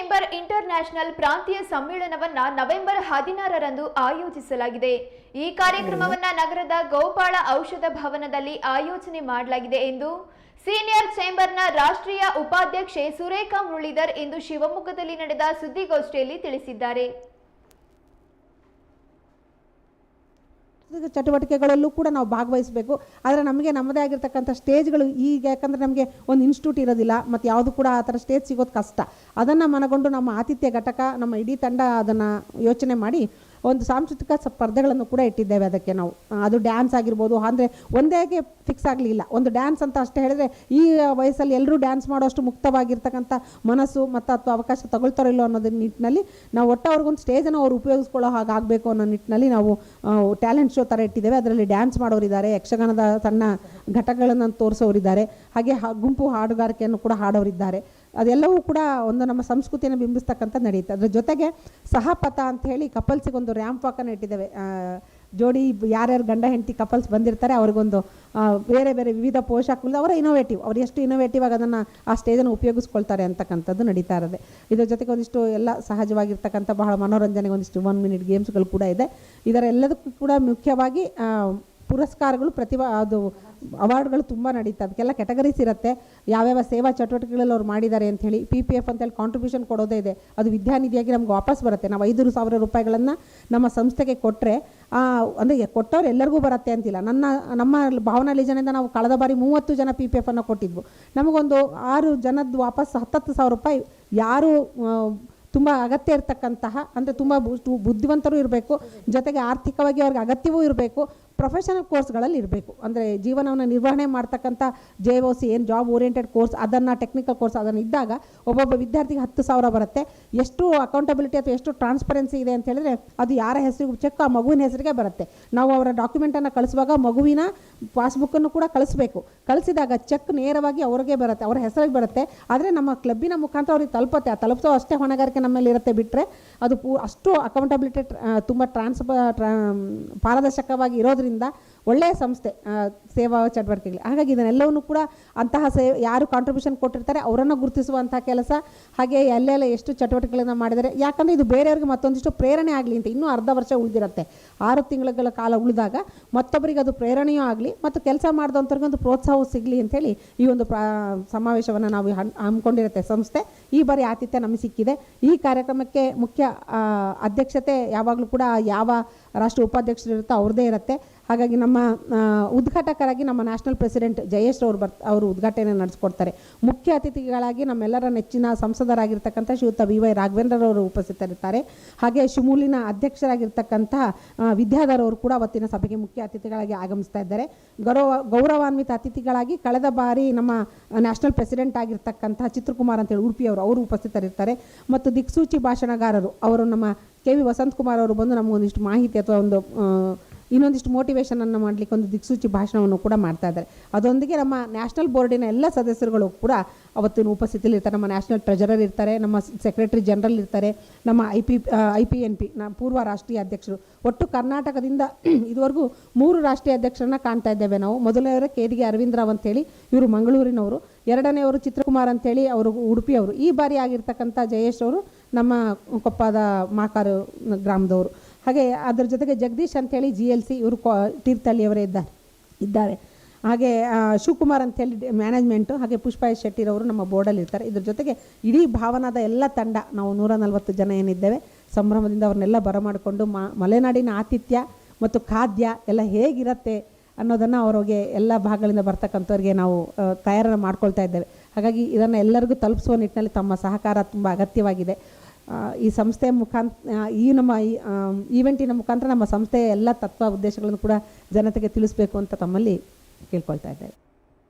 Chamber inter national ಪ್ರಾಂತೀಯ ಸಮ್ಮೇಳನವನ್ನ November ಹದಿನಾರರಂದು ಆಯೋಜಿಸಲಾಗಿದೆ. ಈ ಕಾರ್ಯಕ್ರಮವನ್ನ ನಗರದ ಗೋಪಾಳ ಔಷಧ ಭವನದಲ್ಲಿ ಆಯೋಜನೆ ಮಾಡಲಾಗಿದೆ ಎಂದು ಸೀನಿಯರ್ ಚೇಂಬರ್ನ ರಾಷ್ಟ್ರೀಯ ಉಪಾಧ್ಯಕ್ಷೆ ಸುರೇಖಾ ಮುರಳೀಧರ್ ಇಂದು ಶಿವಮೊಗ್ಗದಲ್ಲಿ ನಡೆದ ಸುದ್ದಿಗೋಷ್ಠಿಯಲ್ಲಿ ತಿಳಿಸಿದ್ದಾರೆ. ಚಟುವಟಿಕೆಗಳಲ್ಲೂ ಕೂಡ ನಾವು ಭಾಗವಹಿಸಬೇಕು. ಆದರೆ ನಮಗೆ ನಮ್ಮದೇ ಆಗಿರ್ತಕ್ಕಂಥ ಸ್ಟೇಜ್ಗಳು ಈಗ ಯಾಕಂದರೆ ನಮಗೆ ಒಂದು ಇನ್ಸ್ಟಿಟ್ಯೂಟ್ ಇರೋದಿಲ್ಲ, ಮತ್ತು ಯಾವುದು ಕೂಡ ಆ ಥರ ಸ್ಟೇಜ್ ಸಿಗೋದು ಕಷ್ಟ. ಅದನ್ನು ಮನಗೊಂಡು ನಮ್ಮ ಆತಿಥ್ಯ ಘಟಕ, ನಮ್ಮ ಇಡೀ ತಂಡ ಅದನ್ನು ಯೋಚನೆ ಮಾಡಿ ಒಂದು ಸಾಂಸ್ಕೃತಿಕ ಸ್ಪರ್ಧೆಗಳನ್ನು ಕೂಡ ಇಟ್ಟಿದ್ದೇವೆ ಅದಕ್ಕೆ ನಾವು. ಅದು ಡ್ಯಾನ್ಸ್ ಆಗಿರ್ಬೋದು, ಅಂದರೆ ಒಂದೇಗೆ ಫಿಕ್ಸ್ ಆಗಲಿಲ್ಲ. ಒಂದು ಡ್ಯಾನ್ಸ್ ಅಂತ ಅಷ್ಟೇ ಹೇಳಿದ್ರೆ ಈ ವಯಸ್ಸಲ್ಲಿ ಎಲ್ಲರೂ ಡ್ಯಾನ್ಸ್ ಮಾಡೋಷ್ಟು ಮುಕ್ತವಾಗಿರ್ತಕ್ಕಂಥ ಮನಸ್ಸು ಮತ್ತು ಅಥವಾ ಅವಕಾಶ ತಗೊಳ್ತಾರೋ ಇಲ್ಲೋ ಅನ್ನೋದ್ರ ನಿಟ್ಟಿನಲ್ಲಿ ನಾವು ಒಟ್ಟು ಅವ್ರಿಗೊಂದು ಸ್ಟೇಜನ್ನು ಅವ್ರು ಉಪಯೋಗಿಸ್ಕೊಳ್ಳೋ ಹಾಗೆ ಆಗಬೇಕು ಅನ್ನೋ ನಿಟ್ಟಿನಲ್ಲಿ ನಾವು ಟ್ಯಾಲೆಂಟ್ ಶೋ ಥರ ಇಟ್ಟಿದ್ದೇವೆ. ಅದರಲ್ಲಿ ಡ್ಯಾನ್ಸ್ ಮಾಡೋರಿದ್ದಾರೆ ಯಕ್ಷಗಾನದ ಸಣ್ಣ ಘಟಕಗಳನ್ನು ತೋರಿಸೋರಿದ್ದಾರೆ ಹಾಗೆ ಗುಂಪು ಹಾಡುಗಾರಿಕೆಯನ್ನು ಕೂಡ ಹಾಡೋರಿದ್ದಾರೆ ಅದೆಲ್ಲವೂ ಕೂಡ ಒಂದು ನಮ್ಮ ಸಂಸ್ಕೃತಿಯನ್ನು ಬಿಂಬಿಸ್ತಕ್ಕಂಥ ನಡೆಯುತ್ತೆ ಅದ್ರ ಜೊತೆಗೆ ಸಹಪಥ ಅಂತ ಹೇಳಿ ಕಪಲ್ಸಿಗೆ ಒಂದು ರ್ಯಾಂಪ್ ವಾಕನ್ನು ಇಟ್ಟಿದ್ದೇವೆ. ಜೋಡಿ ಯಾರ್ಯಾರು ಗಂಡ ಹೆಂಡತಿ ಕಪಲ್ಸ್ ಬಂದಿರ್ತಾರೆ, ಅವ್ರಿಗೊಂದು ಬೇರೆ ಬೇರೆ ವಿವಿಧ ಪೋಷಾಕಗಳು ಅವರ ಇನೋವೇಟಿವ್ ಅವ್ರು ಎಷ್ಟು ಇನೋವೇಟಿವ್ ಆಗಿ ಅದನ್ನು ಆ ಸ್ಟೇಜನ್ನು ಉಪಯೋಗಿಸ್ಕೊಳ್ತಾರೆ ಅಂತಕ್ಕಂಥದ್ದು ನಡೀತಾ ಇರೋದೆ. ಇದ್ರ ಜೊತೆಗೆ ಒಂದಿಷ್ಟು ಎಲ್ಲ ಸಹಜವಾಗಿರ್ತಕ್ಕಂಥ ಬಹಳ ಮನೋರಂಜನೆಗೆ ಒಂದಿಷ್ಟು ಒನ್ ಮಿನಿಟ್ ಗೇಮ್ಸ್ಗಳು ಕೂಡ ಇದೆ. ಇದರ ಎಲ್ಲದಕ್ಕೂ ಕೂಡ ಮುಖ್ಯವಾಗಿ ಪುರಸ್ಕಾರಗಳು ಪ್ರತಿಭಾ, ಅದು ಅವಾರ್ಡ್ಗಳು ತುಂಬ ನಡೀತಾ ಅದಕ್ಕೆಲ್ಲ ಕ್ಯಾಟಗರೀಸ್ ಇರುತ್ತೆ. ಯಾವ್ಯಾವ ಸೇವಾ ಚಟುವಟಿಕೆಗಳಲ್ಲಿ ಅವ್ರು ಮಾಡಿದ್ದಾರೆ ಅಂತ ಹೇಳಿ ಪಿ ಪಿ ಎಫ್ ಅಂತೇಳಿ ಕಾಂಟ್ರಿಬ್ಯೂಷನ್ ಕೊಡೋದೇ ಇದೆ. ಅದು ವಿದ್ಯಾನಿಧಿಯಾಗಿ ನಮ್ಗೆ ವಾಪಸ್ ಬರುತ್ತೆ. ನಾವು ಐದು ಸಾವಿರ ರೂಪಾಯಿಗಳನ್ನು ನಮ್ಮ ಸಂಸ್ಥೆಗೆ ಕೊಟ್ಟರೆ ಅಂದರೆ ಕೊಟ್ಟವ್ರು ಎಲ್ಲರಿಗೂ ಬರುತ್ತೆ ಅಂತಿಲ್ಲ. ನನ್ನ, ನಮ್ಮ ಭಾವನಾ ಜನದಿಂದ ನಾವು ಕಳೆದ ಬಾರಿ ಮೂವತ್ತು ಜನ ಪಿ ಪಿ ಎಫ್ ಅನ್ನು ಕೊಟ್ಟಿದ್ವು. ನಮಗೊಂದು ಆರು ಜನದ್ದು ವಾಪಸ್ ಹತ್ತತ್ತು ಸಾವಿರ ರೂಪಾಯಿ ಯಾರು ತುಂಬ ಅಗತ್ಯ ಇರತಕ್ಕಂತಹ, ಅಂದರೆ ತುಂಬ ಬುದ್ಧಿವಂತರು ಇರಬೇಕು. ಜೊತೆಗೆ ಆರ್ಥಿಕವಾಗಿ ಅವ್ರಿಗೆ ಅಗತ್ಯವೂ ಇರಬೇಕು. ಪ್ರೊಫೆಷನಲ್ ಕೋರ್ಸ್ಗಳಲ್ಲಿ ಇರಬೇಕು. ಅಂದರೆ ಜೀವನವನ್ನು ನಿರ್ವಹಣೆ ಮಾಡ್ತಕ್ಕಂಥ ಜೆ ಒ ಸಿ ಏನು ಜಾಬ್ ಓರಿಯೆಂಟೆಡ್ ಕೋರ್ಸ್ ಅದನ್ನು ಟೆಕ್ನಿಕಲ್ ಕೋರ್ಸ್ ಅದನ್ನು ಇದ್ದಾಗ ಒಬ್ಬೊಬ್ಬ ವಿದ್ಯಾರ್ಥಿಗೆ ಹತ್ತು ಸಾವಿರ ಬರುತ್ತೆ. ಎಷ್ಟು ಅಕೌಂಟಬಿಲಿಟಿ ಅಥವಾ ಎಷ್ಟು ಟ್ರಾನ್ಸ್ಪರೆನ್ಸಿ ಇದೆ ಅಂತ ಹೇಳಿದ್ರೆ ಅದು ಯಾರ ಹೆಸರಿಗೂ ಚೆಕ್ ಆ ಮಗುವಿನ ಹೆಸರಿಗೆ ಬರುತ್ತೆ. ನಾವು ಅವರ ಡಾಕ್ಯುಮೆಂಟನ್ನು ಕಳಿಸುವಾಗ ಮಗುವಿನ ಪಾಸ್ಬುಕ್ಕನ್ನು ಕೂಡ ಕಳಿಸ್ಬೇಕು. ಕಳಿಸಿದಾಗ ಚೆಕ್ ನೇರವಾಗಿ ಅವ್ರಿಗೆ ಬರುತ್ತೆ, ಅವರ ಹೆಸರಿಗೆ ಬರುತ್ತೆ. ಆದರೆ ನಮ್ಮ ಕ್ಲಬ್ಬಿನ ಮುಖಾಂತರ ಅವ್ರಿಗೆ ತಲುಪುತ್ತೆ. ಆ ತಲುಪಿಸೋ ಅಷ್ಟೇ ಹೊಣೆಗಾರಿಕೆ ನಮ್ಮಲ್ಲಿ ಇರುತ್ತೆ ಬಿಟ್ಟರೆ ಅದು ಅಷ್ಟು ಅಕೌಂಟಬಿಲಿಟಿ ತುಂಬ ಟ್ರಾನ್ಸ್ಪ ಟ್ರಾ ಪಾರದರ್ಶಕವಾಗಿ ಇರೋದ್ರಿಂದ ಒಳ್ಳೆಯ ಸಂಸ್ಥೆ ಸೇವಾ ಚಟುವಟಿಕೆಗಳು. ಹಾಗಾಗಿ ಇದನ್ನೆಲ್ಲವನ್ನು ಕೂಡ ಅಂತಹ ಸೇ, ಯಾರು ಕಾಂಟ್ರಿಬ್ಯೂಷನ್ ಕೊಟ್ಟಿರ್ತಾರೆ ಅವರನ್ನು ಗುರುತಿಸುವಂಥ ಕೆಲಸ, ಹಾಗೆ ಎಲ್ಲೆಲ್ಲ ಎಷ್ಟು ಚಟುವಟಿಕೆಗಳನ್ನು ಮಾಡಿದರೆ ಯಾಕಂದರೆ ಇದು ಬೇರೆಯವ್ರಿಗೆ ಮತ್ತೊಂದಿಷ್ಟು ಪ್ರೇರಣೆ ಆಗಲಿ ಅಂತ ಇನ್ನೂ ಅರ್ಧ ವರ್ಷ ಉಳಿದಿರುತ್ತೆ. ಆರು ತಿಂಗಳುಗಳ ಕಾಲ ಉಳಿದಾಗ ಮತ್ತೊಬ್ಬರಿಗೆ ಅದು ಪ್ರೇರಣೆಯೂ ಆಗಲಿ ಮತ್ತು ಕೆಲಸ ಮಾಡಿದಂಥವ್ರಿಗೆ ಒಂದು ಪ್ರೋತ್ಸಾಹವೂ ಸಿಗಲಿ ಅಂತೇಳಿ ಈ ಒಂದು ಪ್ರಾ, ಸಮಾವೇಶವನ್ನು ನಾವು ಹಮ್ಮಿಕೊಂಡಿರುತ್ತೆ ಸಂಸ್ಥೆ. ಈ ಬಾರಿ ಆತಿಥ್ಯ ನಮಗೆ ಸಿಕ್ಕಿದೆ. ಈ ಕಾರ್ಯಕ್ರಮಕ್ಕೆ ಮುಖ್ಯ ಅಧ್ಯಕ್ಷತೆ ಯಾವಾಗಲೂ ಕೂಡ ಯಾವ ರಾಷ್ಟ್ರ ಉಪಾಧ್ಯಕ್ಷರು ಇರುತ್ತೋ ಅವ್ರದ್ದೇ ಇರುತ್ತೆ. ಹಾಗಾಗಿ ನಮ್ಮ ಉದ್ಘಾಟಕರಾಗಿ ನಮ್ಮ ನ್ಯಾಷನಲ್ ಪ್ರೆಸಿಡೆಂಟ್ ಜಯೇಶ್ ಅವರು ಬರ್, ಅವರು ಉದ್ಘಾಟನೆ ನಡೆಸ್ಕೊಡ್ತಾರೆ. ಮುಖ್ಯ ಅತಿಥಿಗಳಾಗಿ ನಮ್ಮೆಲ್ಲರ ನೆಚ್ಚಿನ ಸಂಸದರಾಗಿರ್ತಕ್ಕಂಥ ಶ್ರೀಯುತ ವಿ ವೈ ರಾಘವೇಂದ್ರರವರು ಉಪಸ್ಥಿತರಿರ್ತಾರೆ ಹಾಗೆ ಶಿಮೂಲಿನ ಅಧ್ಯಕ್ಷರಾಗಿರ್ತಕ್ಕಂಥ ವಿದ್ಯಾಧರ್ ಅವರು ಕೂಡ ಅವತ್ತಿನ ಸಭೆಗೆ ಮುಖ್ಯ ಅತಿಥಿಗಳಾಗಿ ಆಗಮಿಸ್ತಾ ಇದ್ದಾರೆ. ಗೌರವ, ಗೌರವಾನ್ವಿತ ಅತಿಥಿಗಳಾಗಿ ಕಳೆದ ಬಾರಿ ನಮ್ಮ ನ್ಯಾಷನಲ್ ಪ್ರೆಸಿಡೆಂಟ್ ಆಗಿರ್ತಕ್ಕಂಥ ಚಿತ್ರಕುಮಾರ್ ಅಂತೇಳಿ ಉಡುಪಿಯವರು ಅವರು ಉಪಸ್ಥಿತರಿರ್ತಾರೆ. ಮತ್ತು ದಿಕ್ಸೂಚಿ ಭಾಷಣಗಾರರು, ಅವರು ನಮ್ಮ ಕೆ ವಿ ವಸಂತಕುಮಾರ್ ಅವರು ಬಂದು ನಮಗೊಂದಿಷ್ಟು ಮಾಹಿತಿ ಅಥವಾ ಒಂದು ಇನ್ನೊಂದಿಷ್ಟು ಮೋಟಿವೇಶನನ್ನು ಮಾಡಲಿಕ್ಕೆ ಒಂದು ದಿಕ್ಸೂಚಿ ಭಾಷಣವನ್ನು ಕೂಡ ಮಾಡ್ತಾ ಇದ್ದಾರೆ. ಅದೊಂದಿಗೆ ನಮ್ಮ ನ್ಯಾಷನಲ್ ಬೋರ್ಡಿನ ಎಲ್ಲ ಸದಸ್ಯರುಗಳು ಕೂಡ ಅವತ್ತಿನ ಉಪಸ್ಥಿತಿಯಲ್ಲಿ ಇರ್ತಾರೆ. ನಮ್ಮ ನ್ಯಾಷನಲ್ ಟ್ರೆಜರರ್ ಇರ್ತಾರೆ, ನಮ್ಮ ಸೆಕ್ರೆಟರಿ ಜನರಲ್ ಇರ್ತಾರೆ, ನಮ್ಮ I P I P N P ನಮ್ಮ ಪೂರ್ವ ರಾಷ್ಟ್ರೀಯ ಅಧ್ಯಕ್ಷರು. ಒಟ್ಟು ಕರ್ನಾಟಕದಿಂದ ಇದುವರೆಗೂ ಮೂರು ರಾಷ್ಟ್ರೀಯ ಅಧ್ಯಕ್ಷರನ್ನ ಕಾಣ್ತಾ ಇದ್ದೇವೆ ನಾವು. ಮೊದಲನೆಯವರು ಕೆ ಅರವಿಂದ್ ರಾವ್ ಅಂತೇಳಿ ಇವರು ಮಂಗಳೂರಿನವರು. ಎರಡನೆಯವರು ಚಿತ್ರಕುಮಾರ್ ಅಂತೇಳಿ ಅವರು ಉಡುಪಿಯವರು ಈ ಬಾರಿ ಆಗಿರ್ತಕ್ಕಂಥ ಜಯೇಶ್ ಅವರು ನಮ್ಮ ಕೊಪ್ಪದ ಮಾಕಾರು ಗ್ರಾಮದವರು. ಹಾಗೆ ಅದರ ಜೊತೆಗೆ ಜಗದೀಶ್ ಅಂಥೇಳಿ ಜಿ ಎಲ್ ಸಿ ಇವರು ಕೊ ತೀರ್ಥಹಳ್ಳಿಯವರೇ ಇದ್ದಾರೆ ಇದ್ದಾರೆ. ಹಾಗೆ ಶಿವಕುಮಾರ್ ಅಂತೇಳಿ ಮ್ಯಾನೇಜ್ಮೆಂಟು ಹಾಗೆ ಪುಷ್ಪ ಎಸ್ ಶೆಟ್ಟಿರವರು ನಮ್ಮ ಬೋರ್ಡಲ್ಲಿ ಇರ್ತಾರೆ. ಇದ್ರ ಜೊತೆಗೆ ಇಡೀ ಭಾವನಾದ ಎಲ್ಲ ತಂಡ, ನಾವು ನೂರ ನಲವತ್ತು ಜನ ಏನಿದ್ದೇವೆ, ಸಂಭ್ರಮದಿಂದ ಅವ್ರನ್ನೆಲ್ಲ ಬರಮಾಡಿಕೊಂಡು ಮ, ಮಲೆನಾಡಿನ ಆತಿಥ್ಯ ಮತ್ತು ಖಾದ್ಯ ಎಲ್ಲ ಹೇಗಿರುತ್ತೆ ಅನ್ನೋದನ್ನು ಅವ್ರಿಗೆ ಎಲ್ಲ ಭಾಗಗಳಿಂದ ಬರ್ತಕ್ಕಂಥವ್ರಿಗೆ ನಾವು ತಯಾರನ್ನು ಮಾಡ್ಕೊಳ್ತಾ ಇದ್ದೇವೆ. ಹಾಗಾಗಿ ಇದನ್ನು ಎಲ್ಲರಿಗೂ ತಲುಪಿಸುವ ನಿಟ್ಟಿನಲ್ಲಿ ತಮ್ಮ ಸಹಕಾರ ತುಂಬ ಅಗತ್ಯವಾಗಿದೆ. ಈ ಸಂಸ್ಥೆಯ ಮುಖಾಂತರ ಈ ನಮ್ಮ ಈವೆಂಟಿನ ಮುಖಾಂತರ ನಮ್ಮ ಸಂಸ್ಥೆಯ ಎಲ್ಲ ತತ್ವ ಉದ್ದೇಶಗಳನ್ನು ಕೂಡ ಜನತೆಗೆ ತಿಳಿಸ್ಬೇಕು ಅಂತ ತಮ್ಮಲ್ಲಿ ಕೇಳ್ಕೊಳ್ತಾ ಇದ್ದೇವೆ.